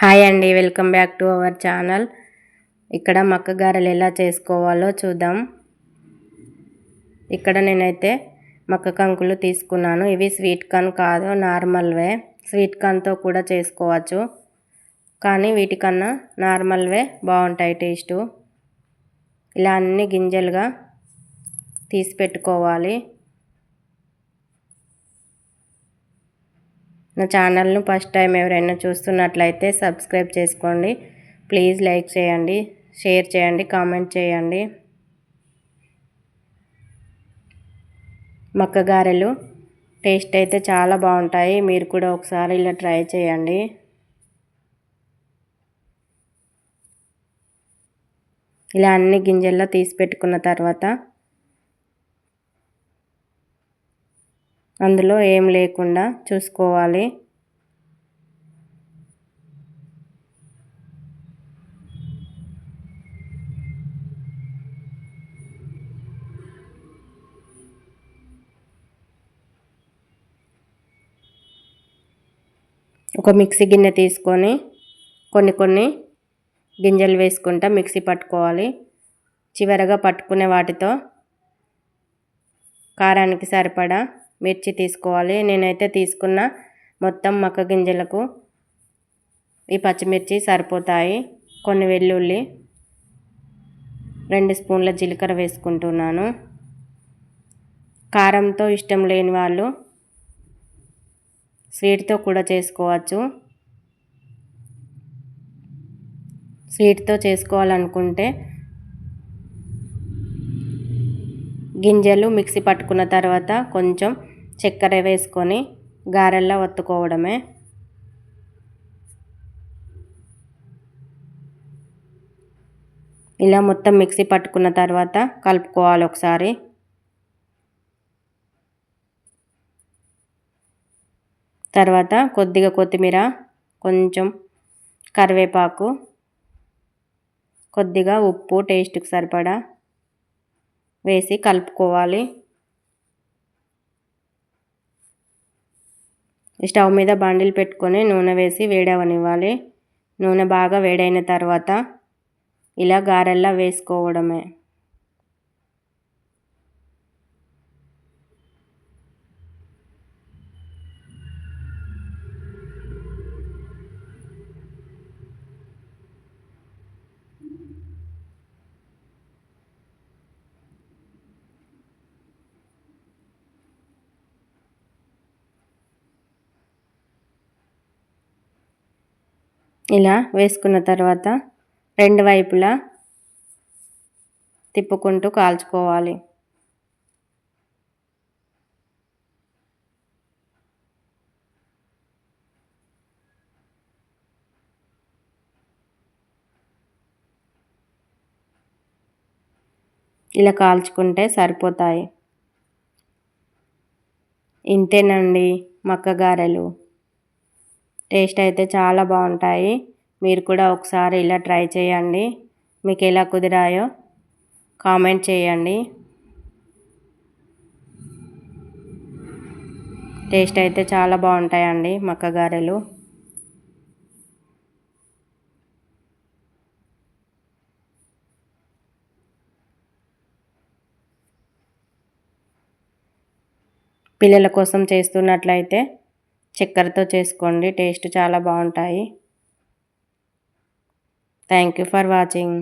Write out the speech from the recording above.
Hi అండి welcome back to our channel. ఇక్కడ మక్క గారెలు ఎలా చేసుకోవాలో చూద్దాం. ఇక్కడ నేనైతే మక్క కంకులు తీసుకున్నాను. ఇవి స్వీట్ కార్న్ కాదు నార్మల్వే స్వీట్ కార్న్తో కూడా చేసుకోవచ్చు. కానీ వీటికన్నా నార్మల్వే బాగుంటాయి టేస్టు. ఇలా అన్ని గింజలుగా తీసి పెట్టుకోవాలి. నా ఛానల్ను ఫస్ట్ టైం ఎవరైనా చూస్తున్నట్లయితే సబ్స్క్రైబ్ చేసుకోండి. ప్లీజ్ లైక్ చేయండి షేర్ చేయండి కామెంట్ చేయండి. మక్కగారెలు టేస్ట్ అయితే చాలా బాగుంటాయి. మీరు కూడా ఒకసారి ఇలా ట్రై చేయండి. ఇలా అన్ని గింజల్లో తీసి పెట్టుకున్న తర్వాత అందులో ఏం లేకుండా చూసుకోవాలి. ఒక మిక్సీ గిన్నె తీసుకొని కొన్ని కొన్ని గింజలు వేసుకుంటా మిక్సీ పట్టుకోవాలి. చివరగా పట్టుకునే వాటితో కారానికి సరిపడా మిర్చి తీసుకోవాలి. నేనైతే తీసుకున్న మొత్తం మక్క గింజలకు ఈ పచ్చిమిర్చి సరిపోతాయి. కొన్ని వెల్లుల్లి రెండు స్పూన్ల జీలకర్ర వేసుకుంటున్నాను. కారంతో ఇష్టం లేని వాళ్ళు స్వీట్తో కూడా చేసుకోవచ్చు. స్వీట్తో చేసుకోవాలనుకుంటే గింజలు మిక్సీ పట్టుకున్న తర్వాత కొంచెం చక్కెర వేసుకొని గారెల్లా ఒత్తుకోవడమే. ఇలా మొత్తం మిక్సీ పట్టుకున్న తర్వాత కలుపుకోవాలి ఒకసారి. తర్వాత కొద్దిగా కొత్తిమీర కొంచెం కరివేపాకు కొద్దిగా ఉప్పు టేస్ట్కి సరిపడా వేసి కలుపుకోవాలి. స్టవ్ మీద బండిల్ పెట్టుకొని నూనె వేసి వేడవనివ్వాలి. నూనె బాగా వేడైన తర్వాత ఇలా గారెల్లా వేసుకోవడమే. ఇలా వేసుకున్న తర్వాత రెండు వైపులా తిప్పుకుంటూ కాల్చుకోవాలి. ఇలా కాల్చుకుంటే సరిపోతాయి. ఇంతేనండి మక్క గారెలు టేస్ట్ అయితే చాలా బాగుంటాయి. మీరు కూడా ఒకసారి ఇలా ట్రై చేయండి. మీకు ఎలా కుదిరాయో కామెంట్ చేయండి. టేస్ట్ అయితే చాలా బాగుంటాయండి మక్క గారెలు పిల్లల కోసం చేస్తున్నట్లయితే చక్కెరతో చేసుకోండి. టేస్ట్ చాలా బాగుంటాయి. Thank you for watching